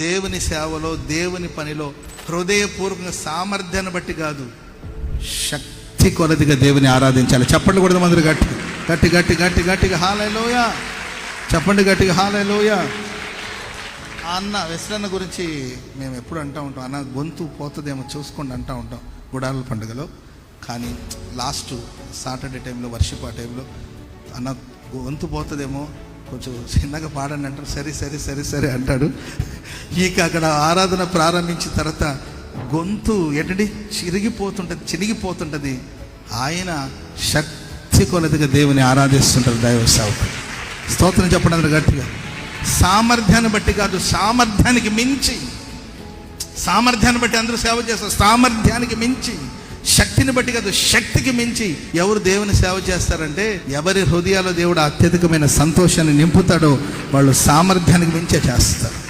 దేవుని సేవలో దేవుని పనిలో హృదయపూర్వకంగా సామర్థ్యాన్ని బట్టి కాదు శక్తి కొలదిగా దేవుని ఆరాధించాలి. చెప్పండి కూడా మందరు గట్టి గట్టి గట్టి గట్టి గట్టిగా. హాలయలోయ చెప్పండి గట్టిగా హాలయలోయ అన్న వెస్లన్న గురించి మేము ఎప్పుడు అంటూ ఉంటాం. అన్న గొంతు పోతుందేమో చూసుకోండి అంటూ ఉంటాం. గుడాల పండుగలో. కానీ లాస్ట్ సాటర్డే టైంలో వర్షిప్ ఆ టైంలో అన్న గొంతు పోతుందేమో కొంచెం చిన్నగా పాడండి అంటారు. సరే సరే సరే సరే అంటాడు. ఇక అక్కడ ఆరాధన ప్రారంభించిన తర్వాత గొంతు ఏంటంటే చిరిగిపోతుంటుంది చినిగిపోతుంటుంది. ఆయన శక్తి కొలదిగా దేవుని ఆరాధిస్తుంటారు దైవ సేవకుడు స్తోత్రం చెప్పడం అందరు గట్టిగా. సామర్థ్యాన్ని బట్టి కాదు సామర్థ్యానికి మించి. సామర్థ్యాన్ని బట్టి అందరూ సేవ చేస్తారు. సామర్థ్యానికి మించి. శక్తిని బట్టి కాదు శక్తికి మించి ఎవరు దేవుని సేవ చేస్తారంటే ఎవరి హృదయాల్లో దేవుడు అత్యధికమైన సంతోషాన్ని నింపుతాడో వాళ్ళు సామర్థ్యానికి మించే చేస్తారు.